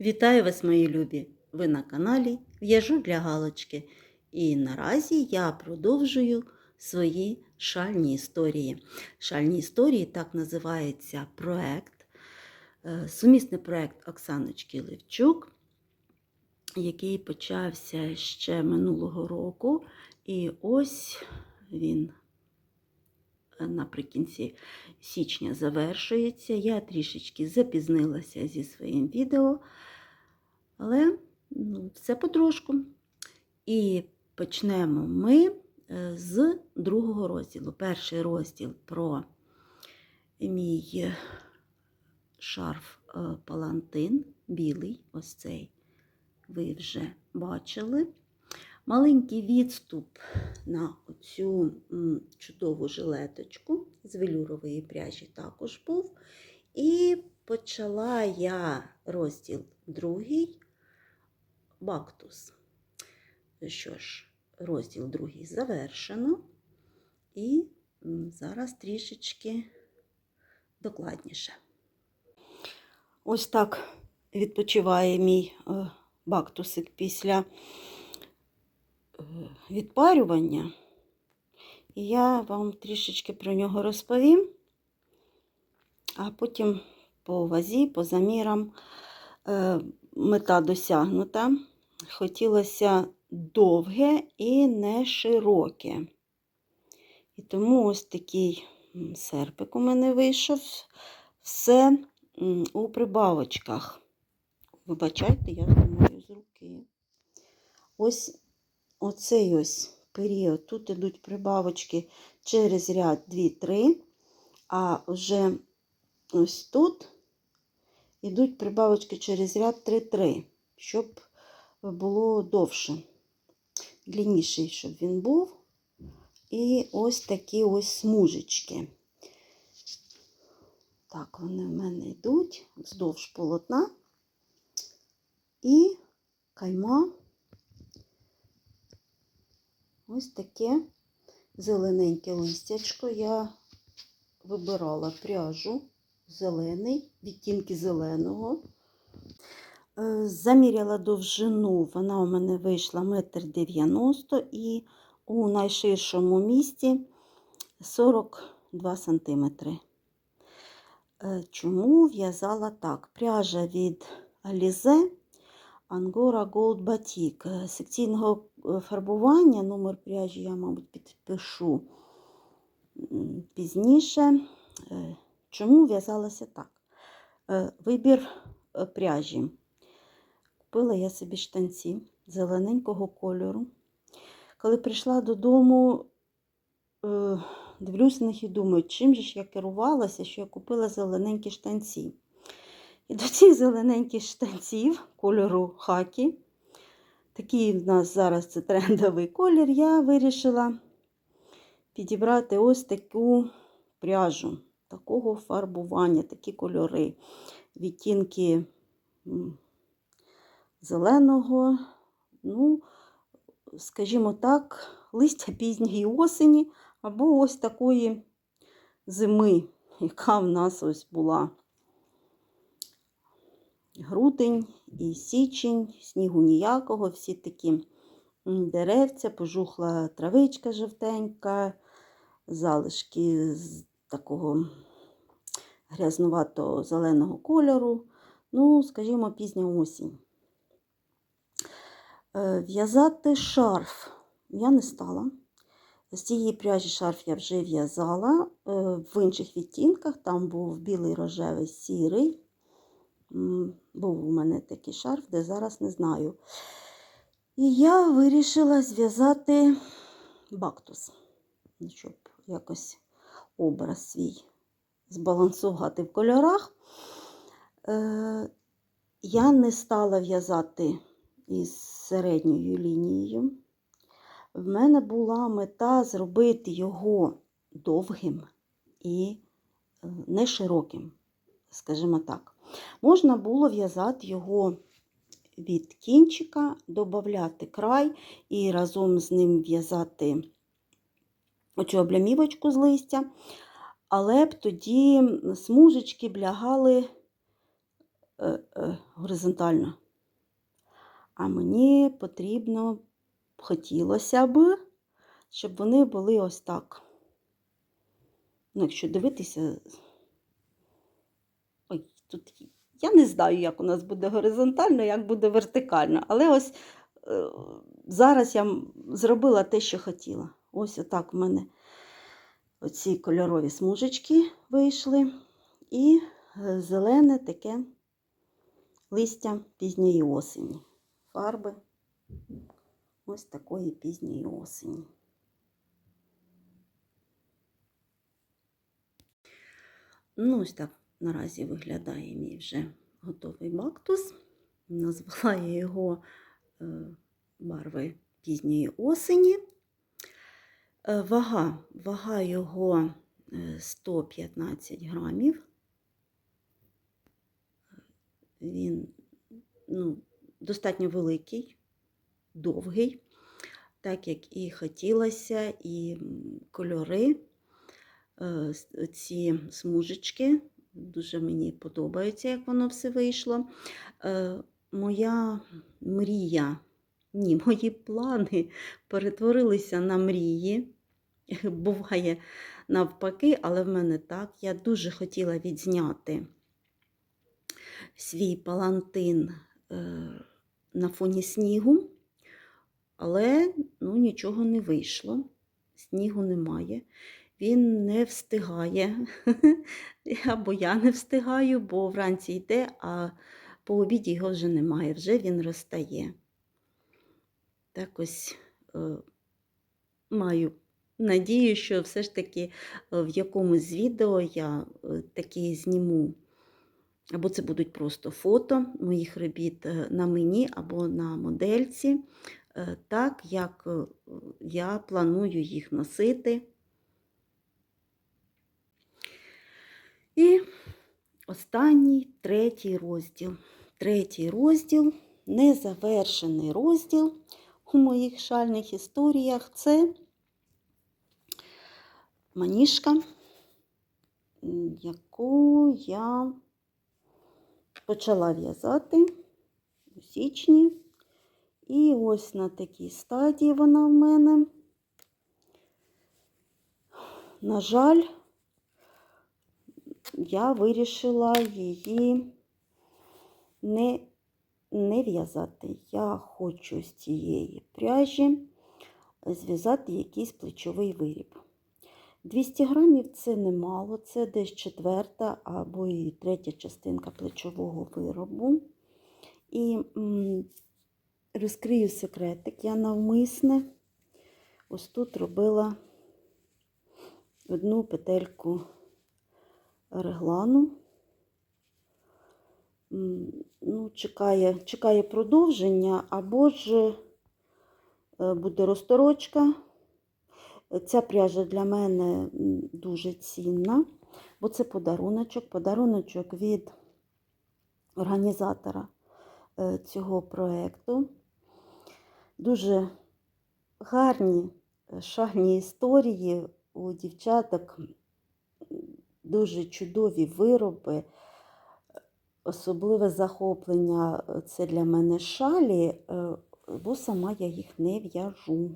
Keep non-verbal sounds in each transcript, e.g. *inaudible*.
Вітаю вас, мої любі! Ви на каналі В'яжу для галочки. І наразі я продовжую свої шальні історії. Шальні історії так називається проект, е, сумісний проект Оксаночки Левчук, який почався ще минулого року. І ось він наприкінці січня завершується. Я трішечки запізнилася зі своїм відео, але ну, все потрошку. І почнемо ми е, з другого розділу. Перший розділ про мій шарф е, палантин, білий, ось цей ви вже бачили. Маленький відступ на оцю чудову жилеточку з велюрової пряжі також був. І почала я розділ другий Бактус. Що ж, розділ другий завершено. І зараз трішечки докладніше. Ось так відпочиває мій е, бактусик після відпарювання. І я вам трішечки про нього розповім, а потім по вазі, по замірам е, мета досягнута. Хотілося довге і не широке. І тому ось такий серпик у мене вийшов. Все у прибавочках. Вибачайте, я знімаю з руки. Ось оцей ось період. Тут ідуть прибавочки через ряд 2-3, а вже ось тут ідуть прибавочки через ряд 3-3, щоб було довше, длинніший, щоб він був. І ось такі ось смужечки. Так, вони в мене йдуть вздовж полотна. І кайма ось таке зелененьке листячко. Я вибирала пряжу зелений, відтінки зеленого. Е, Заміряла довжину, вона у мене вийшла 1,90 м і у найширшому місці 42 см. Чому в'язала так? Пряжа від Alize Angora Gold Batik. Е, Секційного е, фарбування, номер пряжі я, мабуть, підпишу пізніше. Е, Чому в'язалася так? Е, Вибір пряжі. Купила я собі штанці зелененького кольору. Коли прийшла додому, дивлюся на них і думаю, чим же ж я керувалася, що я купила зелененькі штанці. І до цих зелененьких штанців кольору хакі, такий в нас зараз це трендовий колір, я вирішила підібрати ось таку пряжу, такого фарбування, такі кольори, відтінки зеленого, ну, скажімо так, листя пізньої осені, або ось такої зими, яка в нас ось була грудень і січень, снігу ніякого, всі такі деревця, пожухла травичка жовтенька, залишки з такого грязнувато зеленого кольору. Ну, скажімо, пізня осінь. Е, В'язати шарф я не стала. З цієї пряжі шарф я вже в'язала е, в інших відтінках. Там був білий, рожевий, сірий. Був у мене такий шарф, де зараз не знаю. І я вирішила зв'язати бактус, щоб якось образ свій збалансувати в кольорах. Е, Я не стала в'язати із середньою лінією. В мене була мета зробити його довгим і е, не широким, скажімо так. Можна було в'язати його від кінчика, додати край і разом з ним в'язати оцю облямівочку з листя, але б тоді смужечки б лягали е, е, горизонтально. А мені потрібно, хотілося б, щоб вони були ось так. Ну, якщо дивитися, тут я не знаю, як у нас буде горизонтально, як буде вертикально. Але ось е, зараз я зробила те, що хотіла. Ось отак в мене оці кольорові смужечки вийшли. І е, зелене таке листя пізньої осені. Фарби ось такої пізньої осені. Ну, ось так наразі виглядає мій вже готовий бактус. Назвала я його е, барви пізньої осені. Е, Вага, вага його е, 115 грамів. Він ну, достатньо великий, довгий, так як і хотілося, і кольори, е, ці смужечки. Дуже мені подобається, як воно все вийшло. Е, Моя мрія, ні, *laughs* мої плани перетворилися на мрії. *laughs* Буває навпаки, але в мене так. Я дуже хотіла відзняти свій палантин е, на фоні снігу, але ну, нічого не вийшло. Снігу немає. Він не встигає, *laughs* або я не встигаю, бо вранці йде, а по обіді його вже немає, вже він розтає. Так ось е, маю надію, що все ж таки е, в якомусь з відео я е, таки зніму. Або це будуть просто фото моїх робіт е, на мені або на модельці, так як я планую їх носити. І останній третій розділ. Третій розділ, незавершений розділ у моїх шальних історіях це маніжка, яку я почала в'язати у січні. І ось на такій стадії вона в мене. На жаль, я вирішила її не, не в'язати. Я хочу з цієї пряжі зв'язати якийсь плечовий виріб. 200 грамів це немало, це десь четверта або і третя частинка плечового виробу. І м, розкрию секретик, я навмисне ось тут робила одну петельку реглану. Ну, чекає, чекає продовження, або ж е, буде розторочка. Ця пряжа для мене дуже цінна, бо це подаруночок, подаруночок від організатора е, цього проєкту. Дуже гарні е, шальні історії у дівчаток, дуже чудові вироби. Особливе захоплення е, це для мене шалі, е, бо сама я їх не в'яжу.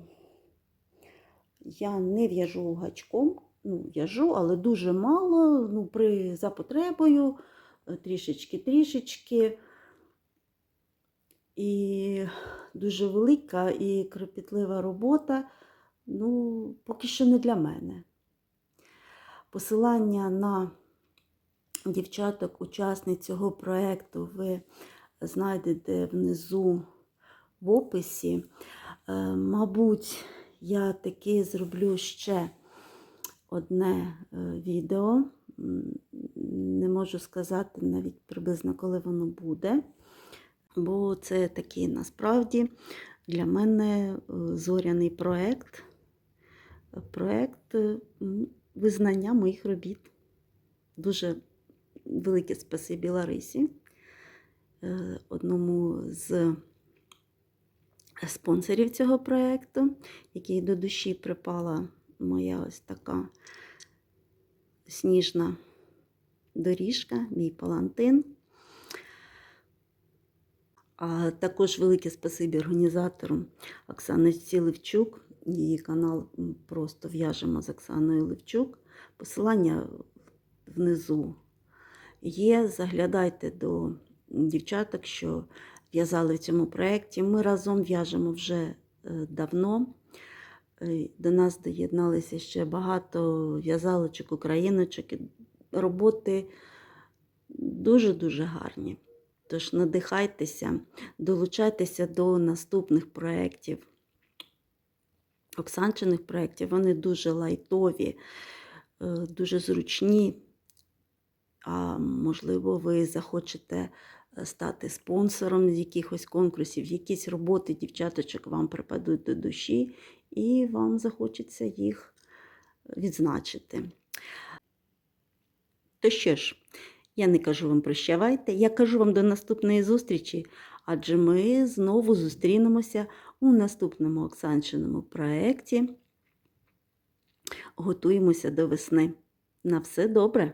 Я не в'яжу гачком, ну, в'яжу, але дуже мало, ну, при, за потребою, трішечки-трішечки. І дуже велика і кропітлива робота, ну, поки що не для мене. Посилання на дівчаток, учасниць цього проєкту, ви знайдете внизу в описі. Е, Мабуть, я таки зроблю ще одне е, відео. Не можу сказати навіть приблизно, коли воно буде. Бо це такий насправді для мене е, зоряний проєкт. Проєкт визнання моїх робіт. Дуже велике спасибі Ларисі, е, одному з спонсорів цього проєкту, який до душі припала моя ось така сніжна доріжка, мій палантин. А також велике спасибі організатору Оксані Левчук. Її канал просто в'яжемо з Оксаною Левчук. Посилання внизу є. Заглядайте до дівчаток, що в'язали в цьому проєкті. Ми разом в'яжемо вже е, давно. Е, До нас доєдналися ще багато в'язалочок, україночок. Роботи дуже-дуже гарні. Тож надихайтеся, долучайтеся до наступних проєктів, Оксанчиних проєктів. Вони дуже лайтові, е, дуже зручні. А можливо, ви захочете е, стати спонсором з якихось конкурсів, якісь роботи дівчаточок вам припадуть до душі, і вам захочеться їх відзначити. То що ж, я не кажу вам прощавайте, я кажу вам до наступної зустрічі, адже ми знову зустрінемося у наступному Оксанчиному проєкті. Готуємося до весни. На все добре!